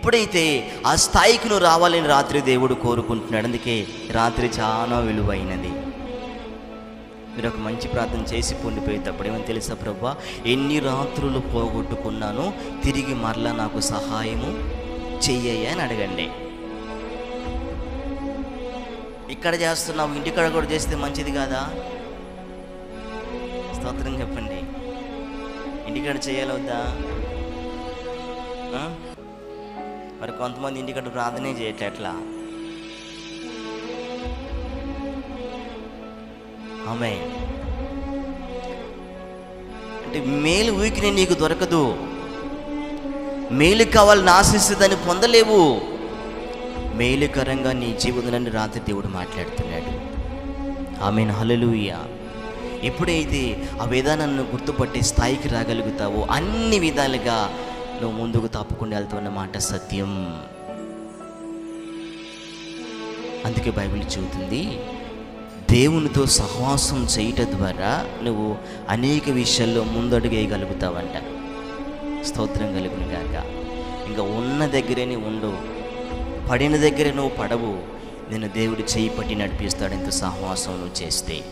ఎప్పుడైతే ఆ స్థాయికి నువ్వు రావాలని రాత్రి దేవుడు కోరుకుంటున్నాడు అందుకే రాత్రి చాలా విలువైనది. మీరు ఒక మంచి ప్రార్థన చేసి పొండిపోయేటప్పుడు ఏమని తెలుసా ప్రభా? ఎన్ని రాత్రులు పోగొట్టుకున్నానో తిరిగి మరలా నాకు సహాయము చెయ్యయ్య అని అడగండి. ఇక్కడ చేస్తున్నావు ఇంటికాడ కూడా చేస్తే మంచిది కాదా? స్తోత్రం చెప్పండి. ఇంటికాడ చేయాలి వద్దా? మరి కొంతమంది ఇంటికంటే ప్రార్థనే చేయట్లే ఆమె అంటే మేలు ఊకిని నీకు దొరకదు. మేలు కావాలని ఆశిస్తే దాన్ని పొందలేవు. మేలుకరంగా నీ జీవితంలో రాత్రి దేవుడు మాట్లాడుతున్నాడు. ఆమె హలలుయ ఎప్పుడైతే ఆ విధానాన్ని గుర్తుపట్టి స్థాయికి రాగలుగుతావో అన్ని విధాలుగా నువ్వు ముందుకు తప్పకుండా వెళ్తున్న మాట సత్యం. అందుకే బైబిల్ చెబుతుంది దేవునితో సహవాసం చేయటం ద్వారా నువ్వు అనేక విషయాల్లో ముందడుగేయగలుగుతావంట. స్తోత్రం కలుగును గాక. ఇంకా ఉన్న దగ్గరే ఉండు. పడిన దగ్గరే నువ్వు పడవు. నేను దేవుడు చేయి పట్టి నడిపిస్తాడు. ఇంత సహవాసం నువ్వు చేస్తే.